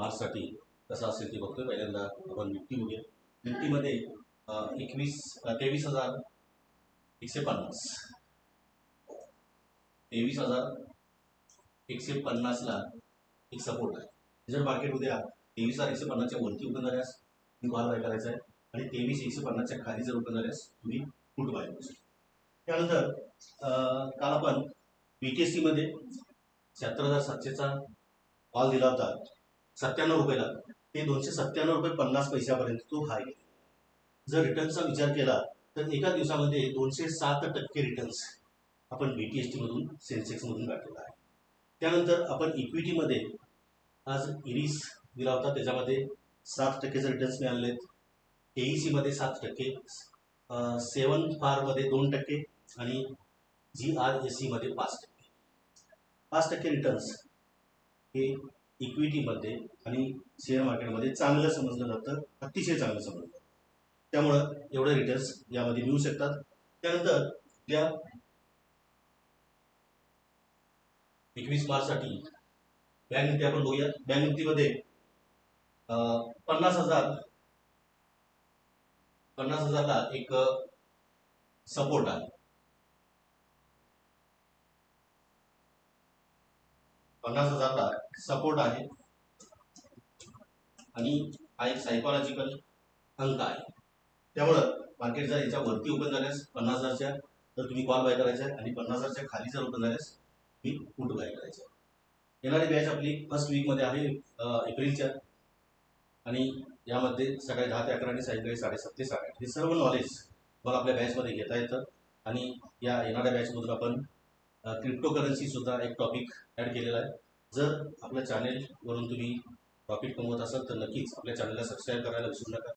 मार्चसाठी कसा असेल ते बघतोय. पहिल्यांदा आपण निफ्टी बघूया. निफ्टीमध्ये एकवीस तेवीस हजार एकशे पन्नास. तेवीस हजार एकशे पन्नासला एक सपोर्ट आहे. जर मार्केट उद्या तेवीस हजार एकशे पन्नासच्या वरती ओपन झाल्यास तुम्ही कॉल बाय करायचा आहे. आणि तेवीस एकशे पन्नासच्या खाली जर ओपन झाल्यास तुम्ही फुट बाय करू शकता. त्यानंतर अं, काल आपण बी टी एसमध्ये शहात्तर हजार सातशेचा कॉल दिला होता. सत्त्याण्णव रुपयाला ते दोनशे सत्त्याण्णव रुपये पन्नास पैशापर्यंत तो हाय गेला. जर रिटर्नचा विचार केला तर एका दिवसामध्ये दोनशे सात टक्के रिटर्न्स आपण बी टी एस टीमधून सेन्सेक्समधून गाठलेला आहे. त्यानंतर आपण इक्विटीमध्ये आज इरिस दिला होता त्याच्यामध्ये सात टक्केचे रिटर्न्स मिळाले आहेत सीमध्ये सात टक्के सेवन फारमध्ये दोन टक्के आणि जी आर एस सीमध्ये पाच टक्के. पाच टक्के रिटर्न्स हे इक्विटीमध्ये आणि शेअर मार्केटमध्ये चांगलं समजलं जातं अतिशय चांगलं समजलं जातं. त्यामुळं एवढे रिटर्न्स यामध्ये मिळू शकतात. त्यानंतर त्या एकवीस मार्चसाठी बँक निफ्टी आपण बघूया. बँक निफ्टीमध्ये पन्नास हजार पन्नास हजारला एक सपोर्ट आहे पन्नास हजारला सपोर्ट आहे. आणि हा एक सायकोलॉजिकल अंक आहे. त्यामुळं मार्केट जर याच्या वरती ओपन झाल्यास पन्नास हजारच्या तर तुम्ही कॉल बाय करायचा आहे. आणि पन्नास हजारच्या खाली जर ओपन झाल्यास तुम्ही पुट बाय करायचं आहे. येणारी बॅच आपली फर्स्ट वीकमध्ये आहे एप्रिलच्या. आणि यामध्ये सकाळी दहा ते अकरा आणि सायंकाळी साडेसात ते साडेआठ हे सर्व नॉलेज मला आपल्या बॅचमध्ये घेता येतं. आणि या येणाऱ्या बॅचमधून आपण क्रिप्टोकरन्सी सुद्धा एक टॉपिक ॲड केलेला आहे. जर आपल्या चॅनेलवरून तुम्ही प्रॉफिट कमवत असाल तर नक्कीच आपल्या चॅनलला सबस्क्राईब करायला विसरू नका.